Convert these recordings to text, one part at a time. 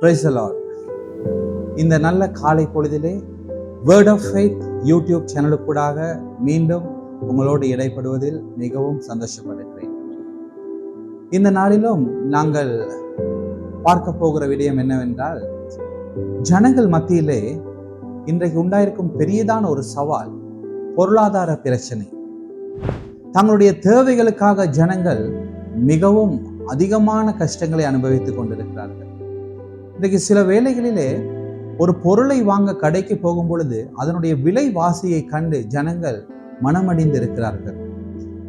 Price இந்த நல்ல காலை பொழுதிலே வேர்ட் ஆஃப் ஃபெய்த் யூடியூப் சேனலுக்கூடாக மீண்டும் உங்களோடு இடைப்படுவதில் மிகவும் சந்தோஷப்படுகிறேன். இந்த நாளிலும் நாங்கள் பார்க்க போகிற விடயம் என்னவென்றால் ஜனங்கள் மத்தியிலே இன்றைக்கு உண்டாயிருக்கும் பெரியதான ஒரு சவால் பொருளாதார பிரச்சனை. தங்களுடைய தேவைகளுக்காக ஜனங்கள் மிகவும் அதிகமான கஷ்டங்களை அனுபவித்துக் கொண்டிருக்கிறார்கள். இன்றைக்கு சில வேளைகளிலே ஒரு பொருளை வாங்க கடைக்கு போகும் பொழுது அதனுடைய விலை வாசியை கண்டு ஜனங்கள் மனமடிந்து இருக்கிறார்கள்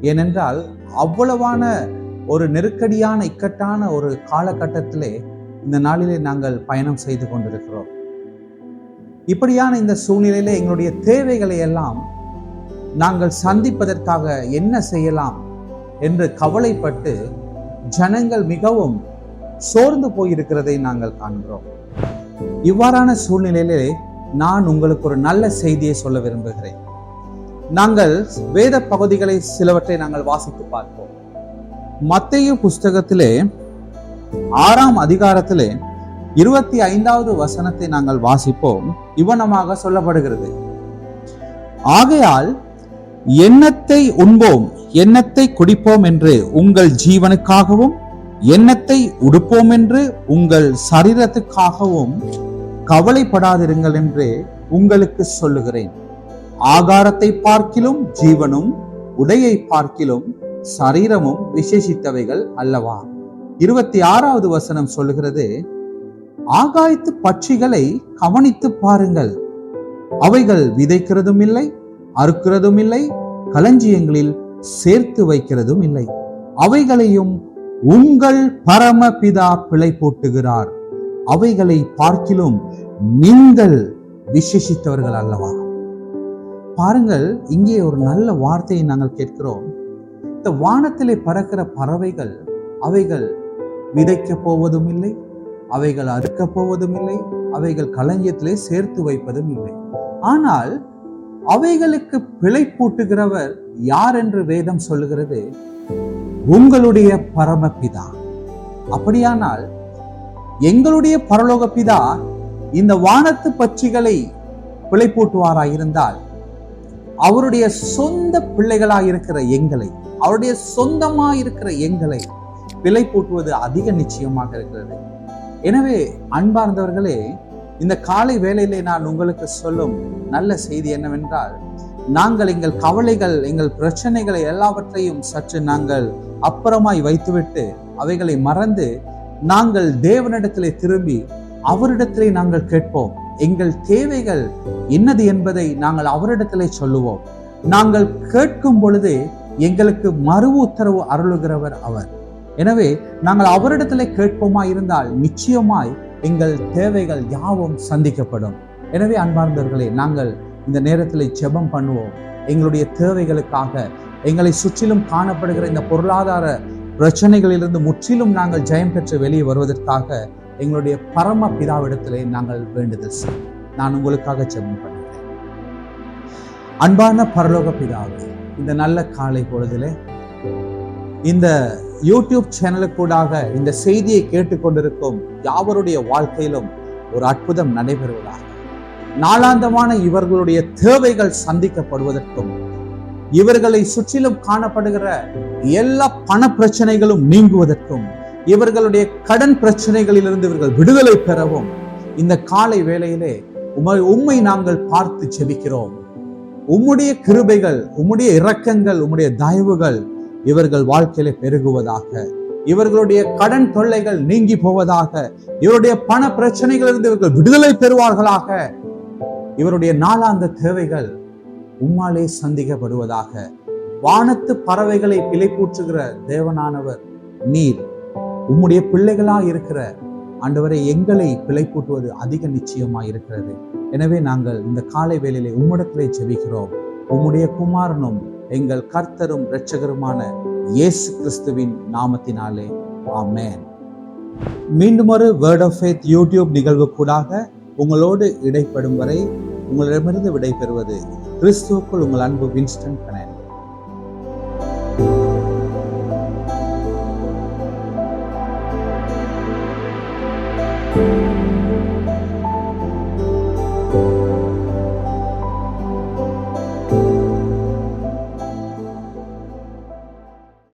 ஏனென்றால் அவ்வளவான ஒரு நெருக்கடியான இக்கட்டான ஒரு காலகட்டத்திலே இந்த நாளிலே நாங்கள் பயணம் செய்து கொண்டிருக்கிறோம். இப்படியான இந்த சூழ்நிலையிலே எங்களுடைய தேவைகளை எல்லாம் நாங்கள் சந்திப்பதற்காக என்ன செய்யலாம் என்று கவலைப்பட்டு ஜனங்கள் மிகவும் சோர்ந்து போயிருக்கிறதை நாங்கள் காண்கிறோம். இவ்வாறான சூழ்நிலையிலே நான் உங்களுக்கு ஒரு நல்ல செய்தியை சொல்ல விரும்புகிறேன். நாங்கள் வேத பகுதிகளை சிலவற்றை நாங்கள் வாசித்து பார்ப்போம். மத்திய புஸ்தகத்திலே ஆறாம் அதிகாரத்திலே இருபத்தி ஐந்தாவது வசனத்தை நாங்கள் வாசிப்போம். இவனமாக சொல்லப்படுகிறது. ஆகையால் எண்ணத்தை உண்போம் எண்ணத்தை குடிப்போம் என்று உங்கள் ஜீவனுக்காகவும் எண்ணத்தை உடுப்போம் என்று உங்கள் சரீரத்துக்காகவும் கவலைப்படாதிருங்கள் என்று உங்களுக்கு சொல்லுகிறேன். ஆகாரத்தை பார்க்கிலும் ஜீவனும் உடையை பார்க்கிலும் சரீரமும் விசேஷித்தவைகள் அல்லவா? இருபத்தி ஆறாவது வசனம் சொல்லுகிறது ஆகாயத்து பட்சிகளை கவனித்து பாருங்கள். அவைகள் விதைக்கிறதும் இல்லை அறுக்கிறதும் இல்லை களஞ்சியங்களில் சேர்த்து வைக்கிறதும் இல்லை. அவைகளையும் உங்கள் பரமபிதா பிழை போட்டுகிறார். அவைகளை பார்க்கிலும் நீங்கள் விசேஷித்தவர்கள் அல்லவா? பாருங்கள் இங்கே ஒரு நல்ல வார்த்தையை நாங்கள் கேட்கிறோம். இந்த வானத்திலே பறக்கிற பறவைகள் அவைகள் விதைக்க போவதும் இல்லை அவைகள் அறுக்க போவதும் இல்லை அவைகள் களஞ்சியத்திலே சேர்த்து வைப்பதும் இல்லை. ஆனால் அவைகளுக்கு பிழை பூட்டுகிறவர் யார் என்று வேதம் சொல்லுகிறது? உங்களுடைய பரமபிதா. அப்படியானால் எங்களுடைய பரலோக பிதா இந்த வானத்து பட்சிகளை பிழைப்பூட்டுவாராய் இருந்தால் அவருடைய சொந்த பிள்ளைகளாயிருக்கிற எங்களை அவருடைய சொந்தமாயிருக்கிற எங்களை பிழை பூட்டுவது அதிக நிச்சயமாக இருக்கிறது. எனவே அன்பார்ந்தவர்களே இந்த காலை வேளையிலே நான் உங்களுக்கு சொல்லும் நல்ல செய்தி என்னவென்றால் நாங்கள் எங்கள் கவலைகள் எங்கள் பிரச்சனைகளை எல்லாவற்றையும் சற்று நாங்கள் அப்புறமாய் வைத்துவிட்டு அவைகளை மறந்து நாங்கள் தேவனிடத்திலே திரும்பி அவரிடத்திலே நாங்கள் கேட்போம். எங்கள் தேவைகள் என்னது என்பதை நாங்கள் அவரிடத்திலே சொல்லுவோம். நாங்கள் கேட்கும் பொழுது எங்களுக்கு மறு உத்தரவு அருளுகிறவர் அவர். எனவே நாங்கள் அவரிடத்திலே கேட்போமா இருந்தால் நிச்சயமாய் எங்கள் தேவைகள் யாவும் சந்திக்கப்படும். எனவே அன்பார்ந்தவர்களே நாங்கள் இந்த நேரத்தில் ஜெபம் பண்ணுவோம். எங்களுடைய தேவைகளுக்காக எங்களை சுற்றிலும் காணப்படுகிற இந்த பொருளாதார பிரச்சனைகளிலிருந்து முற்றிலும் நாங்கள் ஜெயம் பெற்று வெளியே வருவதற்காக எங்களுடைய பரம பிதாவிடத்திலே நாங்கள் வேண்டுதல் செய்வோம். நான் உங்களுக்காக ஜெபம் பண்ணுகிறேன். அன்பான பரலோக பிதாவே இந்த நல்ல காலை பொழுதிலே இந்த யூடியூப் சேனலுக்கூடாக இந்த செய்தியை கேட்டுக்கொண்டிருக்கும் யாவருடைய வாழ்க்கையிலும் ஒரு அற்புதம் நடைபெறுவதாக நாளாந்தமான இவர்களுடைய தேவைகள் சந்திக்கப்படுவதற்கும் இவர்களை சுற்றிலும் காணப்படுகிற எல்லா பண பிரச்சனைகளும் நீங்குவதற்கும் இவர்களுடைய கடன் பிரச்சனைகளிலிருந்து இவர்கள் விடுதலை பெறவும் இந்த காலை வேளையிலே உமை உண்மை நாங்கள் பார்த்து செபிக்கிறோம் உம்முடைய கிருபைகள் உம்முடைய இரக்கங்கள் உம்முடைய தயவுகள் இவர்கள் வாழ்க்கையில பெருகுவதாக இவர்களுடைய கடன் தொல்லைகள் நீங்கி போவதாக இவருடைய பண பிரச்சனைகளிலிருந்து இவர்கள் விடுதலை பெறுவார்களாக இவருடைய நாளாந்த தேவைகள் உம்மாலே சந்திக்கப்படுவதாக. வானத்து பறவைகளை பிழைப்பூற்றுகிற தேவனானவர் நீர். உம்முடைய பிள்ளைகளா இருக்கிற ஆண்டவரை எங்களை பிழைப்பூட்டுவது அதிக நிச்சயமா இருக்கிறது. எனவே நாங்கள் இந்த காலை வேளையிலே உம்மிடத்திலே ஜெபிக்கிறோம். உம்முடைய குமாரனும் எங்கள் கர்த்தரும் இரட்சகருமான இயேசு கிறிஸ்துவின் நாமத்தினாலே. ஆமேன். மீண்டும் ஒரு வேர்ட் ஆஃப் ஃபேத் யூடியூப் நிகழ்வு கூடாக உங்களோடு இடைப்படும் வரை உங்களிடமிருந்து விடைபெறுவது கிறிஸ்துவுக்குள் உங்கள் அன்பு வின்ஸ்டன் கனன்.